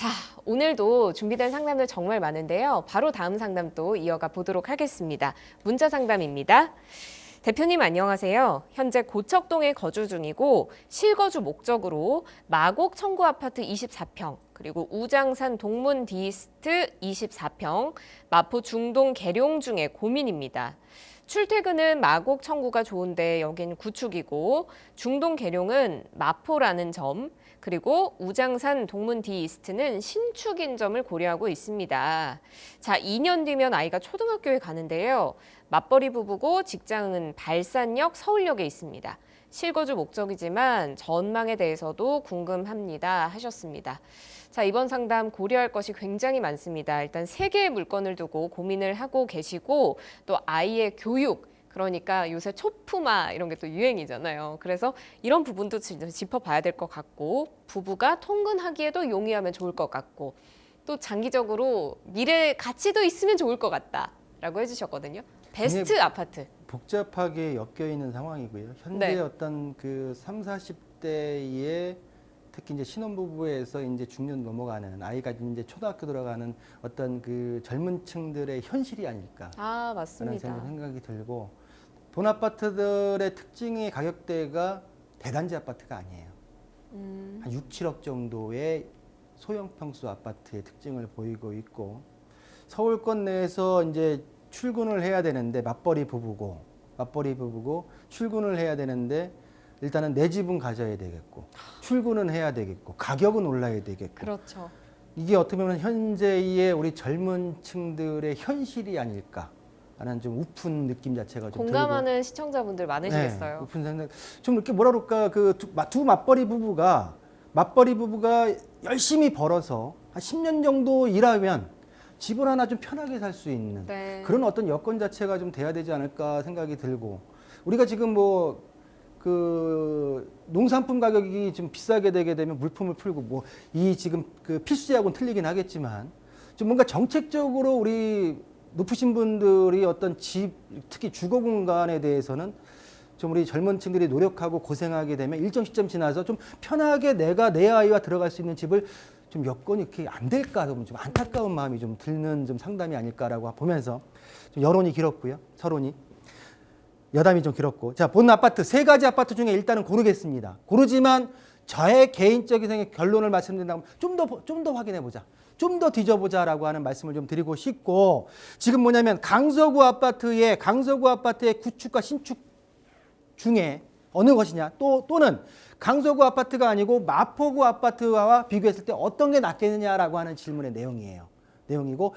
자, 오늘도 준비된 상담들 정말 많은데요. 바로 다음 상담 또 이어가 보도록 하겠습니다. 문자 상담입니다. 대표님 안녕하세요. 현재 고척동에 거주 중이고 실거주 목적으로 마곡 청구 아파트 24평 그리고 우장산 동문 디스트 24평 마포 중동 계룡 중에 고민입니다. 출퇴근은 마곡 청구가 좋은데 여긴 구축이고 중동 계룡은 마포라는 점 그리고 우장산 동문 디 이스트는 신축인 점을 고려하고 있습니다. 자, 2년 뒤면 아이가 초등학교에 가는데요. 맞벌이 부부고 직장은 발산역 서울역에 있습니다. 실거주 목적이지만 전망에 대해서도 궁금합니다 하셨습니다. 자, 이번 상담 고려할 것이 굉장히 많습니다. 일단 세 개의 물건을 두고 고민을 하고 계시고 또 아이의 교육 그러니까 요새 초품화 이런 게 또 유행이잖아요. 그래서 이런 부분도 진짜 짚어봐야 될 것 같고 부부가 통근하기에도 용이하면 좋을 것 같고 또 장기적으로 미래 가치도 있으면 좋을 것 같다라고 해주셨거든요. 베스트 아파트. 복잡하게 엮여 있는 상황이고요. 현재 네. 어떤 그 3, 40대의 특히 이제 신혼부부에서 이제 중년 넘어가는 아이가 이제 초등학교 들어가는 어떤 그 젊은 층들의 현실이 아닐까 아 라는 맞습니다. 생각이 들고 본 아파트들의 특징의 가격대가 대단지 아파트가 아니에요. 음, 한 6, 7억 정도의 소형 평수 아파트의 특징을 보이고 있고 서울권 내에서 이제 출근을 해야 되는데 맞벌이 부부고 맞벌이 부부고 출근을 해야 되는데 일단은 내 집은 가져야 되겠고 출근은 해야 되겠고 가격은 올라야 되겠고 그렇죠. 이게 어떻게 보면 현재의 우리 젊은 층들의 현실이 아닐까 하는 좀 우픈 느낌 자체가 좀 들고 공감하는 시청자분들 네, 많으시겠어요. 높은 생각. 좀 이렇게 뭐라 그럴까 그두 맞벌이 부부가 맞벌이 부부가 열심히 벌어서 한 10년 정도 일하면 집을 하나 좀 편하게 살 수 있는 네. 그런 어떤 여건 자체가 좀 돼야 되지 않을까 생각이 들고 우리가 지금 뭐 그 농산품 가격이 좀 비싸게 되게 되면 물품을 풀고 뭐 이 지금 그 필수제하고는 틀리긴 하겠지만 좀 뭔가 정책적으로 우리 높으신 분들이 어떤 집 특히 주거 공간에 대해서는 좀 우리 젊은 층들이 노력하고 고생하게 되면 일정 시점 지나서 좀 편하게 내가 내 아이와 들어갈 수 있는 집을 좀 여건이 이렇게 안 될까 하면 좀 안타까운 마음이 좀 드는 좀 상담이 아닐까라고 보면서 좀 여론이 길었고요. 서론이 여담이 좀 길었고 자 본 아파트 세 가지 아파트 중에 일단은 고르겠습니다. 고르지만 저의 개인적인 생각 결론을 말씀드린다면 좀 더 좀 더 확인해 보자. 좀 더 뒤져보자라고 하는 말씀을 좀 드리고 싶고 지금 뭐냐면 강서구 아파트의 강서구 아파트의 구축과 신축 중에 어느 것이냐 또 또는 강서구 아파트가 아니고 마포구 아파트와 비교했을 때 어떤 게 낫겠느냐라고 하는 질문의 내용이에요. 내용이고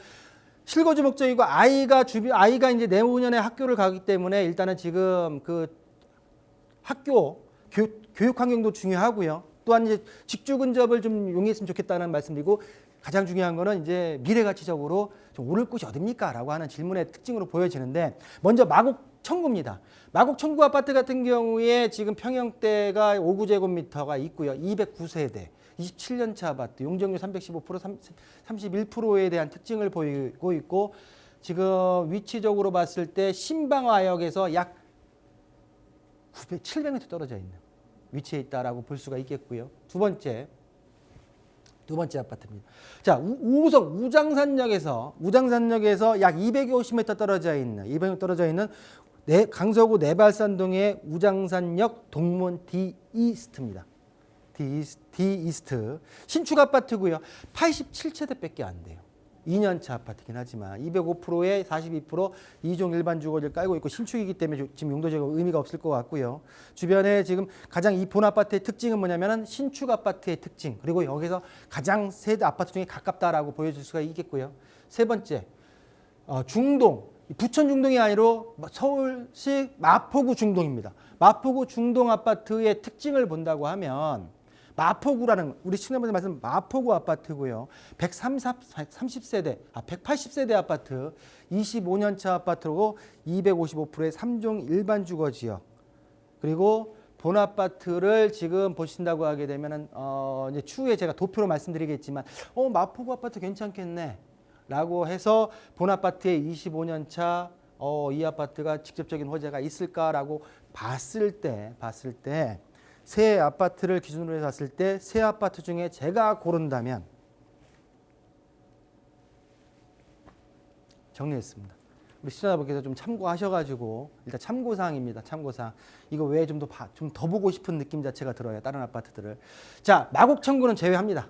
실거주 목적이고 아이가 주비 아이가 이제 내후년에 학교를 가기 때문에 일단은 지금 그 학교 교, 교육 환경도 중요하고요. 또한 이제 직주 근접을 좀 용이했으면 좋겠다는 말씀드리고 가장 중요한 거는 이제 미래 가치적으로 좀 오를 곳이 어딥니까라고 하는 질문의 특징으로 보여지는데 먼저 마곡 청구입니다. 마곡 청구 아파트 같은 경우에 지금 평형대가 5구제곱미터가 있고요. 209세대, 27년 차 아파트, 용적률 315%, 31%에 대한 특징을 보이고 있고 지금 위치적으로 봤을 때 신방화역에서 약 900, 700m 떨어져 있는 위치에 있다라고 볼 수가 있겠고요. 두 번째, 두 번째 아파트입니다. 자, 우, 우성 우장산역에서 우장산역에서 약 250m 떨어져 있는 200m 떨어져 있는 내, 강서구 내발산동의 우장산역 동문 D 이스트입니다. D, 이스- D 이스트 신축 아파트고요. 87세대밖에 안 돼요. 2년차 아파트긴 하지만 205%에 42% 이종 일반 주거지를 깔고 있고 신축이기 때문에 지금 용도적 의미가 없을 것 같고요. 주변에 지금 가장 이 본 아파트의 특징은 뭐냐면은 신축 아파트의 특징 그리고 여기서 가장 세대 아파트 중에 가깝다라고 보여줄 수가 있겠고요. 세 번째 어, 중동 부천 중동이 아니라 서울시 마포구 중동입니다. 마포구 중동 아파트의 특징을 본다고 하면 마포구라는 우리 친구분들 말씀 마포구 아파트고요. 130세대, 아 180세대 아파트, 25년 차 아파트로 255%의 3종 일반 주거 지역. 그리고 본 아파트를 지금 보신다고 하게 되면은 어 이제 추후에 제가 도표로 말씀드리겠지만 어 마포구 아파트 괜찮겠네. 라고 해서 본 아파트의 25년 차, 어, 이 아파트가 직접적인 호재가 있을까라고 봤을 때, 봤을 때, 새 아파트를 기준으로 해서 봤을 때, 새 아파트 중에 제가 고른다면, 정리했습니다. 우리 시청자분께서 좀 참고하셔가지고, 일단 참고사항입니다. 참고사항. 이거 외에 좀 더, 좀 더 보고 싶은 느낌 자체가 들어요. 다른 아파트들을. 자, 마곡천구는 제외합니다.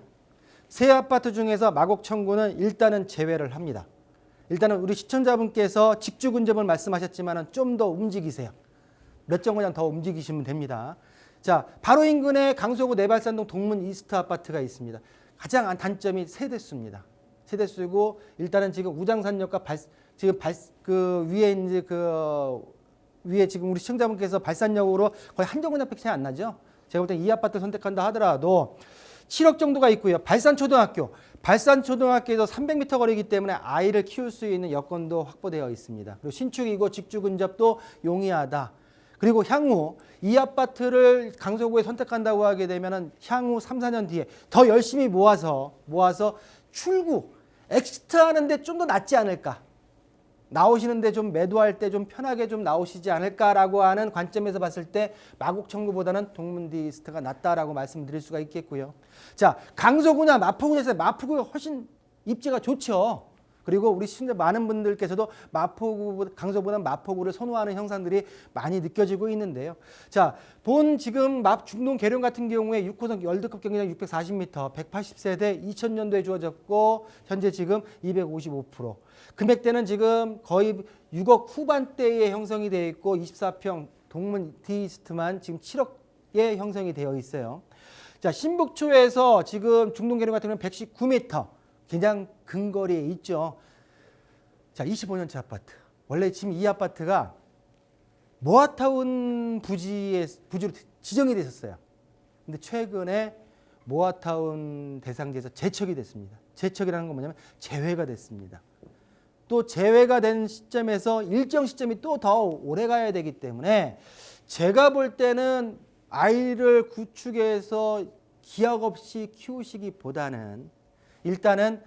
새 아파트 중에서 마곡 청구는 일단은 제외를 합니다. 일단은 우리 시청자분께서 직주 근접을 말씀하셨지만은 좀더 움직이세요. 몇 정거장 더 움직이시면 됩니다. 자, 바로 인근에 강서구 내발산동 동문 이스트 아파트가 있습니다. 가장 단점이 세대수입니다. 세대수고 일단은 지금 우장산역과 발, 지금 발, 그 위에 이제 그 위에 지금 우리 시청자분께서 발산역으로 거의 한 정거장밖에 차이 안 나죠. 제가 볼때이 아파트 선택한다 하더라도 7억 정도가 있고요. 발산초등학교, 발산초등학교에서 300m 거리이기 때문에 아이를 키울 수 있는 여건도 확보되어 있습니다. 그리고 신축이고 직주 근접도 용이하다. 그리고 향후 이 아파트를 강서구에 선택한다고 하게 되면은 향후 3, 4년 뒤에 더 열심히 모아서 모아서 출구, 엑시트 하는데 좀 더 낫지 않을까. 나오시는데 좀 매도할 때 좀 편하게 좀 나오시지 않을까라고 하는 관점에서 봤을 때 마곡 청구보다는 동문디스트가 낫다라고 말씀드릴 수가 있겠고요. 자, 강서구냐 마포구냐에서 마포구가 훨씬 입지가 좋죠. 그리고 우리 시청자 많은 분들께서도 마포구 강서보다 마포구를 선호하는 형상들이 많이 느껴지고 있는데요. 자, 본 지금 마 중동 계룡 같은 경우에 6호선 월드컵 경기장 640m, 180세대 2000년도에 주어졌고 현재 지금 255%. 금액대는 지금 거의 6억 후반대에 형성이 되어 있고 24평 동문 디스트만 지금 7억에 형성이 되어 있어요. 자, 신북초에서 지금 중동 계룡 같은 경우는 119m. 그냥 근거리에 있죠. 자, 25년째 아파트. 원래 지금 이 아파트가 모아타운 부지에 부지로 지정이 됐었어요. 근데 최근에 모아타운 대상지에서 제척이 됐습니다. 제척이라는 건 뭐냐면 제외가 됐습니다. 또 제외가 된 시점에서 일정 시점이 또 더 오래 가야 되기 때문에 제가 볼 때는 아이를 구축해서 기약 없이 키우시기보다는 일단은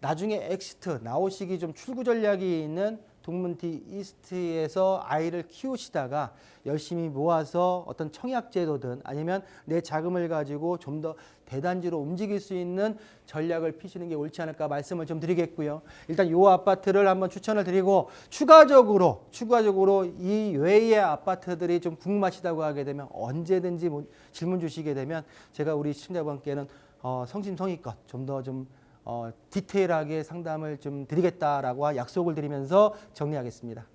나중에 엑시트 나오시기 좀 출구 전략이 있는 동문티 이스트에서 아이를 키우시다가 열심히 모아서 어떤 청약제도든 아니면 내 자금을 가지고 좀 더 대단지로 움직일 수 있는 전략을 피시는 게 옳지 않을까 말씀을 좀 드리겠고요. 일단 요 아파트를 한번 추천을 드리고 추가적으로 추가적으로 이 외의 아파트들이 좀 궁금하시다고 하게 되면 언제든지 뭐 질문 주시게 되면 제가 우리 시청자분께는 어, 성심성의껏 좀더좀 어, 디테일하게 상담을 좀 드리겠다라고 약속을 드리면서 정리하겠습니다.